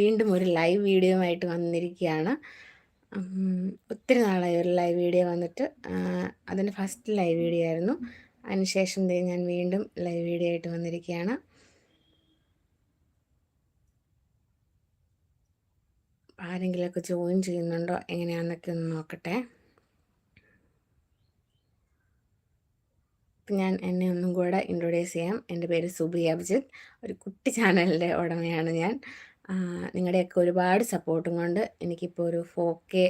വീണ്ടും ഒരു live video ആയിട്ട് വന്നിരിക്കുകയാണ്. ഒത്തിരി നാളായി ഒരു ലൈവ് വീഡിയോ വന്നിട്ട്. അതിന്റെ ഫസ്റ്റ് ലൈവ് വീഡിയോ ആയിരുന്നു. അതിനുശേഷം ഞാൻ വീണ്ടും ലൈവ് വീഡിയോ ആയിട്ട് വന്നിരിക്കുകയാണ്. ആരെങ്കിലുമൊക്കെ ജോയിൻ ചെയ്യുന്നുണ്ടോ? എങ്ങനെയാണെന്നൊക്കെ ഒന്ന് നോക്കട്ടെ. ഇപ്പം ഞാൻ എന്നെ ഒന്നും കൂടെ ഇൻട്രൊഡ്യൂസ് ചെയ്യാം. എന്റെ പേര് സുബി അഭിജിത്ത്. ഒരു കുട്ടി ചാനലിന്റെ ഉടമയാണ് ഞാൻ. നിങ്ങളുടെയൊക്കെ ഒരുപാട് സപ്പോർട്ടും കൊണ്ട് എനിക്കിപ്പോൾ ഒരു ഫോർ കെ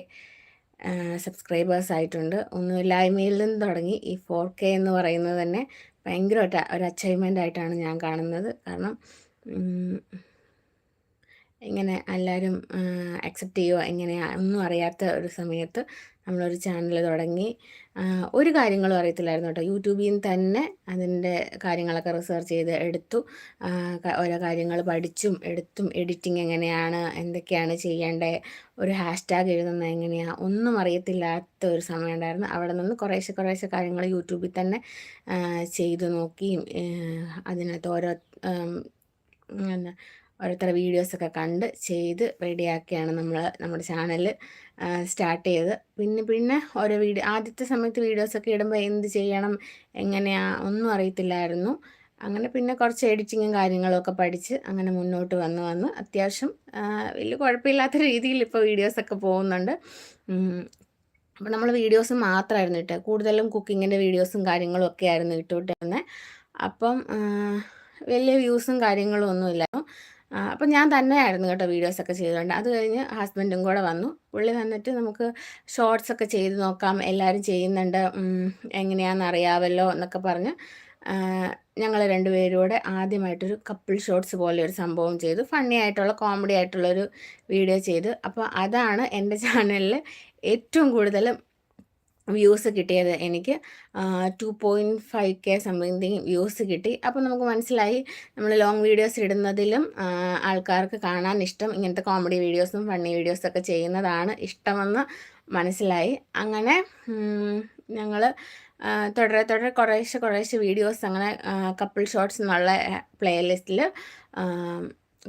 സബ്സ്ക്രൈബേഴ്സ് ആയിട്ടുണ്ട്. ഒന്നുമില്ലായ്മയിൽ നിന്ന് തുടങ്ങി ഈ ഫോർ കെ എന്ന് പറയുന്നത് തന്നെ ഭയങ്കര ഒരു അച്ചീവ്മെന്റ് ആയിട്ടാണ് ഞാൻ കാണുന്നത്. കാരണം ഇങ്ങനെ എല്ലാവരും അക്സെപ്റ്റ് ചെയ്യുക എങ്ങനെയാണ് ഒന്നും അറിയാത്ത ഒരു സമയത്ത് നമ്മളൊരു ചാനൽ തുടങ്ങി ഒരു കാര്യങ്ങളും അറിയത്തില്ലായിരുന്നു കേട്ടോ. യൂട്യൂബിൽ നിന്ന് തന്നെ അതിന്റെ കാര്യങ്ങളൊക്കെ റിസർച്ച് ചെയ്ത് എടുത്തു ഓരോ കാര്യങ്ങൾ പഠിച്ചും എടുത്തും എഡിറ്റിംഗ് എങ്ങനെയാണ് എന്തൊക്കെയാണ് ചെയ്യേണ്ടത് ഒരു ഹാഷ്ടാഗ് എഴുതുന്നത് എങ്ങനെയാണ് ഒന്നും അറിയത്തില്ലാത്ത ഒരു സമയം ഉണ്ടായിരുന്നു. അവിടെ നിന്ന് കുറേശ്ശെ കുറേശ്ശെ കാര്യങ്ങൾ യൂട്യൂബിൽ തന്നെ ചെയ്തു നോക്കിയും അതിനകത്ത് ഓരോ എന്താ ഓരോരുത്തരുടെ വീഡിയോസൊക്കെ കണ്ട് ചെയ്ത് റെഡിയാക്കിയാണ് നമ്മൾ നമ്മുടെ ചാനൽ സ്റ്റാർട്ട് ചെയ്ത് പിന്നെ പിന്നെ ഓരോ വീഡിയോ ആദ്യത്തെ സമയത്ത് വീഡിയോസൊക്കെ ഇടുമ്പോൾ എന്ത് ചെയ്യണം എങ്ങനെയാ ഒന്നും അറിയത്തില്ലായിരുന്നു. അങ്ങനെ പിന്നെ കുറച്ച് എഡിറ്റിങ്ങും കാര്യങ്ങളൊക്കെ പഠിച്ച് അങ്ങനെ മുന്നോട്ട് വന്ന് വന്ന് അത്യാവശ്യം വലിയ കുഴപ്പമില്ലാത്ത രീതിയിൽ ഇപ്പോൾ വീഡിയോസൊക്കെ പോകുന്നുണ്ട്. അപ്പോൾ നമ്മൾ വീഡിയോസ് മാത്രമായിരുന്നു ഇട്ട്. കൂടുതലും കുക്കിങ്ങിന്റെ വീഡിയോസും കാര്യങ്ങളും ഒക്കെ ആയിരുന്നു ഇട്ടുവിട്ടിരുന്നത് അപ്പം വലിയ വ്യൂസും കാര്യങ്ങളും ഒന്നുമില്ലായിരുന്നു അപ്പം ഞാൻ തന്നെയായിരുന്നു കേട്ടോ വീഡിയോസൊക്കെ ചെയ്തുകൊണ്ട്. അത് കഴിഞ്ഞ് ഹസ്ബൻഡും കൂടെ വന്നു. പുള്ളി വന്നിട്ട് നമുക്ക് ഷോർട്സ് ഒക്കെ ചെയ്ത് നോക്കാം. എല്ലാവരും ചെയ്യുന്നുണ്ട്. എങ്ങനെയാണെന്ന് അറിയാമല്ലോ എന്നൊക്കെ പറഞ്ഞ് ഞങ്ങൾ രണ്ടുപേരൂടെ ആദ്യമായിട്ടൊരു കപ്പിൾ ഷോർട്സ് പോലെ ഒരു സംഭവം ചെയ്തു. ഫണ്ണി ആയിട്ടുള്ള കോമഡി ആയിട്ടുള്ളൊരു വീഡിയോ ചെയ്തു. അപ്പോൾ അതാണ് എന്റെ ചാനലിൽ ഏറ്റവും കൂടുതൽ വ്യൂസ് കിട്ടിയത്. എനിക്ക് two point five K something views കിട്ടി. അപ്പോൾ നമുക്ക് മനസ്സിലായി നമ്മൾ ലോങ് വീഡിയോസ് ഇടുന്നതിലും ആൾക്കാർക്ക് കാണാൻ ഇഷ്ടം ഇങ്ങനത്തെ കോമഡി വീഡിയോസും ഫണ്ണി വീഡിയോസൊക്കെ ചെയ്യുന്നതാണ് ഇഷ്ടമെന്ന് മനസ്സിലായി. അങ്ങനെ ഞങ്ങൾ തുടരെ തുടരെ കുറേശ്ശെ കുറേശ്ശെ വീഡിയോസ് അങ്ങനെ കപ്പിൾ ഷോർട്സ് എന്നുള്ള പ്ലേലിസ്റ്റിൽ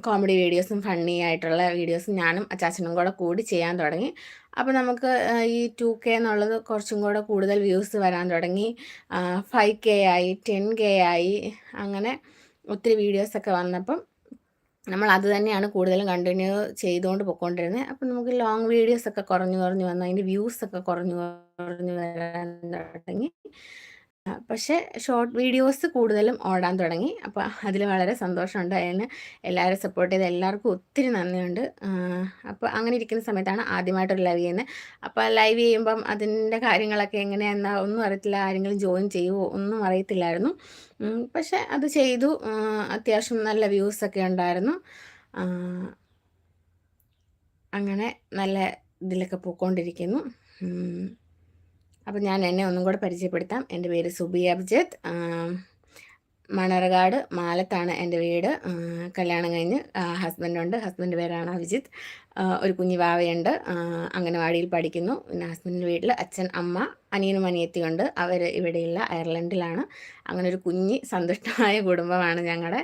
കോമഡി വീഡിയോസും ഫണ്ണി ആയിട്ടുള്ള വീഡിയോസും ഞാനും അച്ചാച്ചനും കൂടെ കൂടി ചെയ്യാൻ തുടങ്ങി. അപ്പോൾ നമുക്ക് ഈ ടു കെ എന്നുള്ളത് കുറച്ചും കൂടെ കൂടുതൽ വ്യൂസ് വരാൻ തുടങ്ങി. ഫൈവ് കെ ആയി ടെൻ കെ ആയി അങ്ങനെ ഒത്തിരി വീഡിയോസൊക്കെ വന്നപ്പം നമ്മൾ അത് തന്നെയാണ് കൂടുതലും കണ്ടിന്യൂ ചെയ്തുകൊണ്ട് പോയിക്കൊണ്ടിരുന്നത് അപ്പം നമുക്ക് ലോങ് വീഡിയോസൊക്കെ കുറഞ്ഞു കുറഞ്ഞു വന്നു അതിന്റെ വ്യൂസൊക്കെ കുറഞ്ഞു കുറഞ്ഞു വരാൻ തുടങ്ങി. പക്ഷേ ഷോർട്ട് വീഡിയോസ് കൂടുതലും ഓടാൻ തുടങ്ങി. അപ്പോൾ അതിൽ വളരെ സന്തോഷമുണ്ട് അതിന് എല്ലാവരും സപ്പോർട്ട് ചെയ്ത് എല്ലാവർക്കും ഒത്തിരി നന്ദിയുണ്ട്. അപ്പോൾ അങ്ങനെ ഇരിക്കുന്ന സമയത്താണ് ആദ്യമായിട്ടൊരു ലൈവ് ചെയ്യുന്നത്. അപ്പോൾ ലൈവ് ചെയ്യുമ്പം അതിന്റെ കാര്യങ്ങളൊക്കെ എങ്ങനെയാണെന്നാ ഒന്നും അറിയത്തില്ല. ആരെങ്കിലും ജോയിൻ ചെയ്യുമോ ഒന്നും അറിയത്തില്ലായിരുന്നു. പക്ഷേ അത് ചെയ്തു. അത്യാവശ്യം നല്ല വ്യൂസൊക്കെ ഉണ്ടായിരുന്നു. അങ്ങനെ നല്ല ഇതിലൊക്കെ പോയിക്കൊണ്ടിരിക്കുന്നു. അപ്പോൾ ഞാൻ എന്നെ ഒന്നും കൂടെ പരിചയപ്പെടുത്താം. എന്റെ പേര് സുബി അബ്ജിത്ത് മണർകാട് മാലത്താണ് എന്റെ വീട്. കല്യാണം കഴിഞ്ഞ് ഹസ്ബൻഡുണ്ട് ഹസ്ബൻഡ് പേരാണ് അഭിജിത്ത്. ഒരു കുഞ്ഞു വാവയുണ്ട്. അംഗനവാടിയിൽ പഠിക്കുന്നു. പിന്നെ ഹസ്ബൻഡിന്റെ വീട്ടിൽ അച്ഛൻ അമ്മ അനിയനും അനിയത്തിയുണ്ട്. അവർ ഇവിടെയുള്ള അയർലൻഡിലാണ്. അങ്ങനെ ഒരു കുഞ്ഞ് സന്തുഷ്ടമായ കുടുംബമാണ് ഞങ്ങളുടെ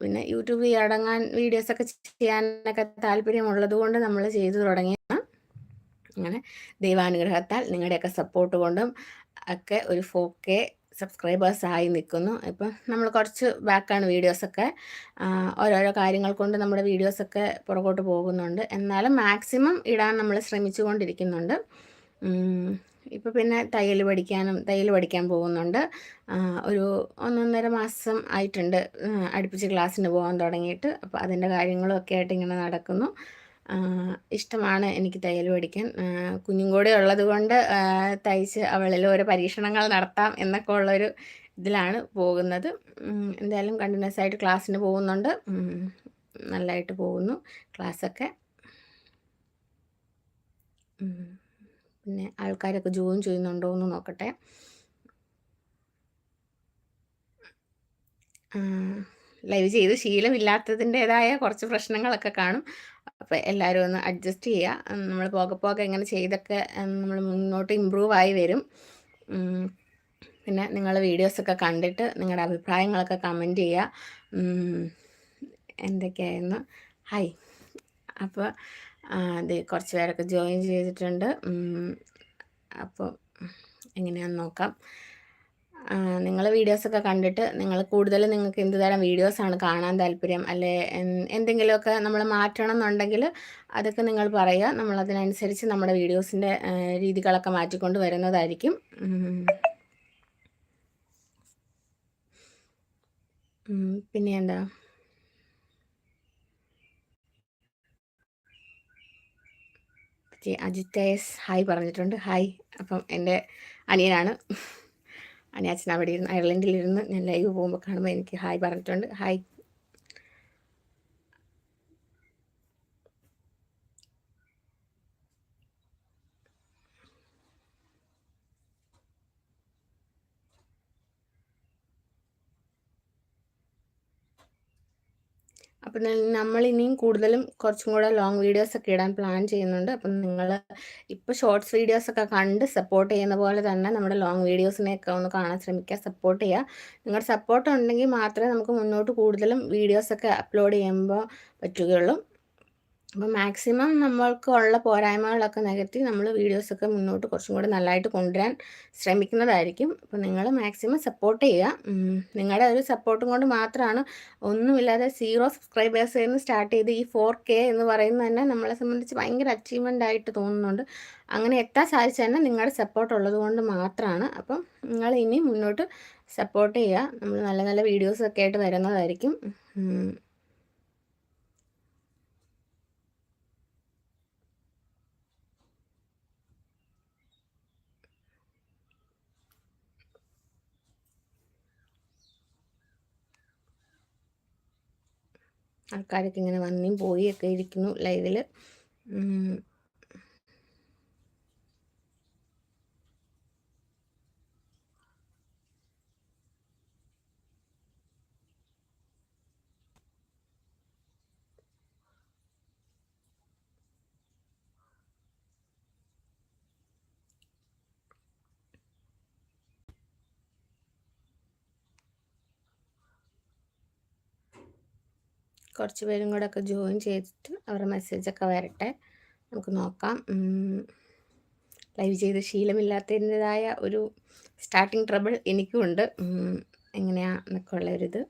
പിന്നെ യൂട്യൂബിൽ അടങ്ങാൻ വീഡിയോസൊക്കെ ചെയ്യാനൊക്കെ താല്പര്യമുള്ളത് കൊണ്ട് നമ്മൾ ചെയ്തു തുടങ്ങി അങ്ങനെ ദൈവാനുഗ്രഹത്താൽ നിങ്ങളുടെയൊക്കെ സപ്പോർട്ട് കൊണ്ടും ഒക്കെ ഒരു ഫോർ കെ സബ്സ്ക്രൈബേഴ്സ് ആയി നിൽക്കുന്നു. ഇപ്പം നമ്മൾ കുറച്ച് ബാക്കാണ് വീഡിയോസൊക്കെ ഓരോരോ കാര്യങ്ങൾ കൊണ്ട് നമ്മുടെ വീഡിയോസൊക്കെ പുറകോട്ട് പോകുന്നുണ്ട്. എന്നാലും മാക്സിമം ഇടാൻ നമ്മൾ ശ്രമിച്ചു കൊണ്ടിരിക്കുന്നുണ്ട് ഇപ്പോൾ പിന്നെ തയ്യൽ പഠിക്കാനും തയ്യൽ പഠിക്കാൻ പോകുന്നുണ്ട്. ഒരു ഒന്നൊന്നര മാസം ആയിട്ടുണ്ട്. അടുപ്പിച്ച് ക്ലാസ്സിന് പോകാൻ തുടങ്ങിയിട്ട്. അപ്പോൾ അതിന്റെ കാര്യങ്ങളും ഒക്കെ ആയിട്ട് ഇങ്ങനെ നടക്കുന്നു. ഇഷ്ടമാണ് എനിക്ക് തയ്യൽ പഠിക്കാൻ. കുഞ്ഞും കൂടെ ഉള്ളത് കൊണ്ട് തയ്ച്ച് അവളിൽ ഓരോ പരീക്ഷണങ്ങൾ നടത്താം എന്നൊക്കെ ഉള്ളൊരു ഇതിലാണ് പോകുന്നത്. എന്തായാലും കണ്ടിന്യൂസ് ആയിട്ട് ക്ലാസ്സിന് പോകുന്നുണ്ട്. നല്ലതായിട്ട് പോകുന്നു ക്ലാസ്സൊക്കെ. പിന്നെ ആൾക്കാരൊക്കെ ജോയിൻ ചെയ്യുന്നുണ്ടോ എന്ന് നോക്കട്ടെ. ലൈവ് ചെയ്ത് ശീലമില്ലാത്തതിന്റെതായ കുറച്ച് പ്രശ്നങ്ങളൊക്കെ കാണും. അപ്പോൾ എല്ലാവരും ഒന്ന് അഡ്ജസ്റ്റ് ചെയ്യുക നമ്മൾ പോകെ പോകെ എങ്ങനെ ചെയ്തൊക്കെ നമ്മൾ മുന്നോട്ട് ഇമ്പ്രൂവ് ആയി വരും. പിന്നെ നിങ്ങൾ വീഡിയോസൊക്കെ കണ്ടിട്ട് നിങ്ങളുടെ അഭിപ്രായങ്ങളൊക്കെ കമന്റ് ചെയ്യുക എന്തൊക്കെയായിരുന്നു? ഹായ് അപ്പോൾ അത് കുറച്ച് പേരൊക്കെ ജോയിൻ ചെയ്തിട്ടുണ്ട്. അപ്പോൾ എങ്ങനെയാണെന്ന് നോക്കാം. നിങ്ങൾ വീഡിയോസൊക്കെ കണ്ടിട്ട് നിങ്ങൾ കൂടുതൽ നിങ്ങൾക്ക് എന്ത് തരം വീഡിയോസാണ് കാണാൻ താല്പര്യം? അല്ലെ? എന്തെങ്കിലുമൊക്കെ നമ്മൾ മാറ്റണം എന്നുണ്ടെങ്കിൽ അതൊക്കെ നിങ്ങൾ പറയുക. നമ്മൾ അതിനനുസരിച്ച് നമ്മുടെ വീഡിയോസിന്റെ രീതികളൊക്കെ മാറ്റിക്കൊണ്ട് വരുന്നതായിരിക്കും. പിന്നെ എന്താ? അജിത്തേസ് ഹായ് പറഞ്ഞിട്ടുണ്ട്. ഹായ്. അപ്പം എന്റെ അനിയനാണ്. അനിയാച്ചൻ അവിടെ ഇരുന്ന് അയർലൻഡിലിരുന്ന് ഞാൻ ലൈവ് പോകുമ്പോൾ കാണുമ്പോൾ എനിക്ക് ഹായ് പറഞ്ഞിട്ടുണ്ട്. ഹായ് അപ്പം നമ്മൾ ഇനിയും കൂടുതലും കുറച്ചും കൂടെ ലോങ് വീഡിയോസ് ഒക്കെ ഇടാൻ പ്ലാൻ ചെയ്യുന്നുണ്ട്. അപ്പം നിങ്ങൾ ഇപ്പോൾ ഷോർട്സ് വീഡിയോസ് ഒക്കെ കണ്ട് സപ്പോർട്ട് ചെയ്യുന്ന പോലെ തന്നെ നമ്മുടെ ലോങ് വീഡിയോസിനെയൊക്കെ ഒന്ന് കാണാൻ ശ്രമിക്കുക സപ്പോർട്ട് ചെയ്യുക. നിങ്ങളുടെ സപ്പോർട്ട് ഉണ്ടെങ്കിൽ മാത്രമേ നമുക്ക് മുന്നോട്ട് കൂടുതലും വീഡിയോസൊക്കെ അപ്ലോഡ് ചെയ്യുമ്പോൾ പറ്റുകയുള്ളൂ. അപ്പോൾ മാക്സിമം നമ്മൾക്ക് ഉള്ള പോരായ്മകളൊക്കെ നികത്തി നമ്മൾ വീഡിയോസൊക്കെ മുന്നോട്ട് കുറച്ചും കൂടി നല്ലതായിട്ട് കൊണ്ടുവരാൻ ശ്രമിക്കുന്നതായിരിക്കും. അപ്പോൾ നിങ്ങൾ മാക്സിമം സപ്പോർട്ട് ചെയ്യുക. നിങ്ങളുടെ ഒരു സപ്പോർട്ടും കൊണ്ട് മാത്രമാണ് ഒന്നുമില്ലാതെ സീറോ സബ്സ്ക്രൈബേഴ്സിൽ നിന്ന് സ്റ്റാർട്ട് ചെയ്ത് ഈ ഫോർ കെ എന്ന് പറയുന്നത് തന്നെ നമ്മളെ സംബന്ധിച്ച് ഭയങ്കര അച്ചീവ്മെന്റ് ആയിട്ട് തോന്നുന്നുണ്ട്. അങ്ങനെ എത്താൻ സാധിച്ചു തന്നെ നിങ്ങളുടെ സപ്പോർട്ട് ഉള്ളത് കൊണ്ട് മാത്രമാണ്. അപ്പം നിങ്ങൾ ഇനി മുന്നോട്ട് സപ്പോർട്ട് ചെയ്യുക. നമ്മൾ നല്ല നല്ല വീഡിയോസൊക്കെ ആയിട്ട് വരുന്നതായിരിക്കും. ആൾക്കാരൊക്കെ ഇങ്ങനെ വന്നും പോയി ഇരിക്കുന്നു ലൈവിൽ കുറച്ച് പേരും കൂടെ ഒക്കെ ജോയിൻ ചെയ്തിട്ട് അവരുടെ മെസ്സേജൊക്കെ വരട്ടെ. നമുക്ക് നോക്കാം. ലൈവ് ചെയ്ത് ശീലമില്ലാത്തതിന്റെതായ ഒരു സ്റ്റാർട്ടിങ് ട്രബിൾ എനിക്കും ഉണ്ട് എങ്ങനെയാണെന്നൊക്കെ ഉള്ളൊരിത്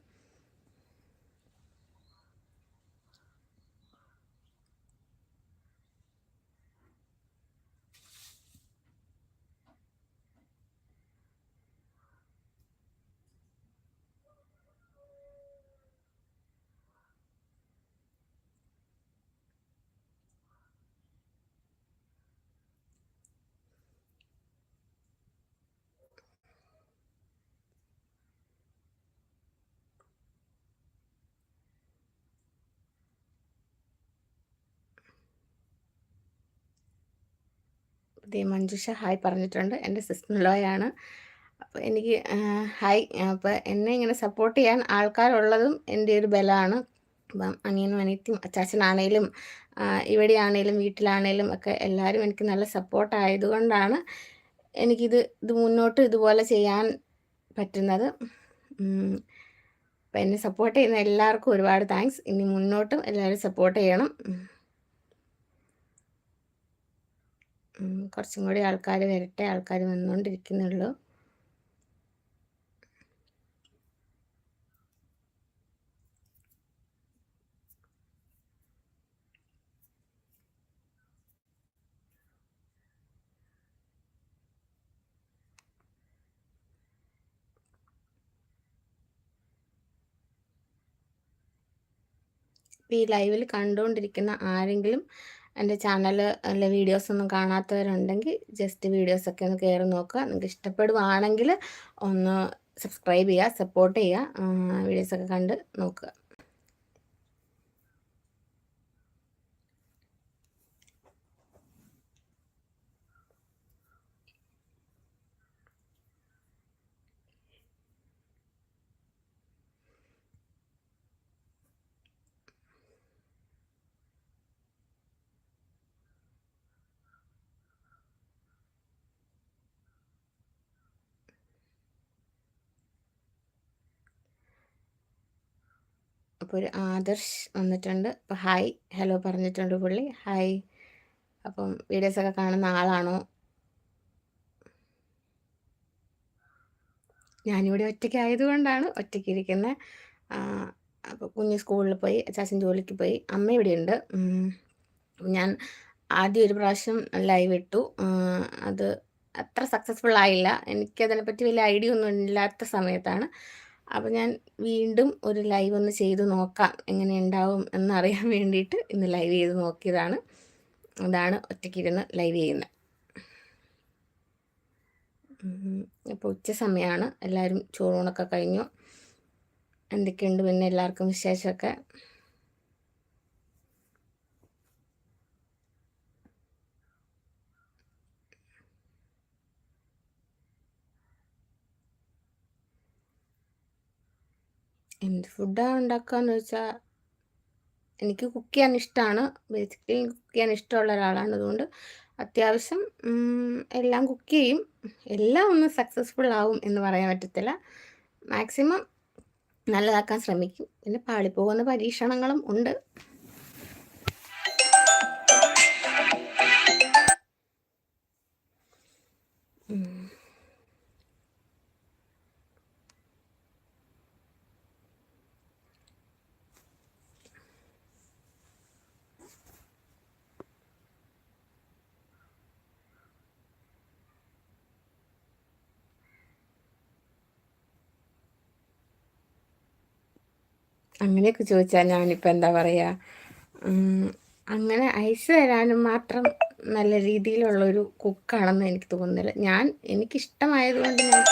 ദേ മഞ്ജുഷ ഹായ് പറഞ്ഞിട്ടുണ്ട്. എന്റെ സിസ്റ്റർ അപ്പോൾ എനിക്ക് ഹായ്. അപ്പോൾ എന്നെ ഇങ്ങനെ സപ്പോർട്ട് ചെയ്യാൻ ആൾക്കാരുള്ളതും എന്റെ ഒരു ബലമാണ്. അപ്പം അനിയനും അനിയത്തിയും അച്ചാച്ചനാണേലും ഇവിടെയാണേലും വീട്ടിലാണേലും ഒക്കെ എല്ലാവരും എനിക്ക് നല്ല സപ്പോർട്ട് ആയതുകൊണ്ടാണ് എനിക്കിത് ഇത് മുന്നോട്ട് ഇതുപോലെ ചെയ്യാൻ പറ്റുന്നത്. അപ്പം എന്നെ സപ്പോർട്ട് ചെയ്യുന്ന എല്ലാവർക്കും ഒരുപാട് താങ്ക്സ് ഇനി മുന്നോട്ടും എല്ലാവരും സപ്പോർട്ട് ചെയ്യണം. കുറച്ചും കൂടി ആൾക്കാർ വരട്ടെ ആൾക്കാർ വന്നുകൊണ്ടിരിക്കുന്നുള്ളൂ ഈ ലൈവിൽ കണ്ടുകൊണ്ടിരിക്കുന്ന ആരെങ്കിലും എന്റെ ചാനൽ അല്ല വീഡിയോസൊന്നും കാണാത്തവരുണ്ടെങ്കിൽ ജസ്റ്റ് വീഡിയോസൊക്കെ ഒന്ന് കയറി നോക്കുക. നിങ്ങൾക്ക് ഇഷ്ടപ്പെടുവാണെങ്കിൽ ഒന്ന് സബ്സ്ക്രൈബ് ചെയ്യുക സപ്പോർട്ട് ചെയ്യുക. വീഡിയോസൊക്കെ കണ്ട് നോക്കുക. അപ്പോൾ ഒരു ആദർശ് വന്നിട്ടുണ്ട്. അപ്പോൾ ഹായ് ഹലോ പറഞ്ഞിട്ടുണ്ട് പുള്ളി. ഹായ്. അപ്പം വീഡിയോസൊക്കെ കാണുന്ന ആളാണോ? ഞാനിവിടെ ഒറ്റയ്ക്കായതുകൊണ്ടാണ് ഒറ്റയ്ക്കിരിക്കുന്നത് അപ്പോൾ കുഞ്ഞ് സ്കൂളിൽ പോയി അച്ചാച്ചൻ ജോലിക്ക് പോയി. അമ്മ ഇവിടെ ഉണ്ട് ഞാൻ ആദ്യം ഒരു പ്രാവശ്യം ലൈവ് ഇട്ടു. അത് അത്ര സക്സസ്ഫുൾ ആയില്ല. എനിക്കതിനെപ്പറ്റി വലിയ ഐഡിയ ഒന്നും ഇല്ലാത്ത സമയത്താണ്. അപ്പോൾ ഞാൻ വീണ്ടും ഒരു ലൈവ് ഒന്ന് ചെയ്ത് നോക്കാം എങ്ങനെ ഉണ്ടാവും എന്നറിയാൻ വേണ്ടിയിട്ട് ഇന്ന് ലൈവ് ചെയ്ത് നോക്കിയതാണ്. അതാണ് ഒറ്റയ്ക്കിരുന്ന് ലൈവ് ചെയ്യുന്നത് അപ്പോൾ ഉച്ച സമയമാണ് എല്ലാവരും ചോറൂണൊക്കെ കഴിഞ്ഞു. എന്തൊക്കെയുണ്ട് പിന്നെ എല്ലാവർക്കും വിശേഷമൊക്കെ? എന്ത് ഫുഡാണ് ഉണ്ടാക്കുകയെന്ന് വെച്ചാൽ എനിക്ക് കുക്ക് ചെയ്യാൻ ഇഷ്ടമാണ് ബേസിക്കലി കുക്ക് ചെയ്യാൻ ഇഷ്ടമുള്ള ഒരാളാണ്. അതുകൊണ്ട് അത്യാവശ്യം എല്ലാം കുക്ക് ചെയ്യും. എല്ലാം ഒന്ന് സക്സസ്ഫുൾ ആവും എന്ന് പറയാൻ പറ്റത്തില്ല. മാക്സിമം നല്ലതാക്കാൻ ശ്രമിക്കും. പിന്നെ പാളിപ്പോകുന്ന പരീക്ഷണങ്ങളും ഉണ്ട്. അങ്ങനെയൊക്കെ ചോദിച്ചാൽ ഞാനിപ്പോൾ എന്താ പറയുക അങ്ങനെ ഐസ് തരാനും മാത്രം നല്ല രീതിയിലുള്ളൊരു കുക്കാണെന്ന് എനിക്ക് തോന്നുന്നില്ല. ഞാൻ എനിക്കിഷ്ടമായതുകൊണ്ട് ഞാൻ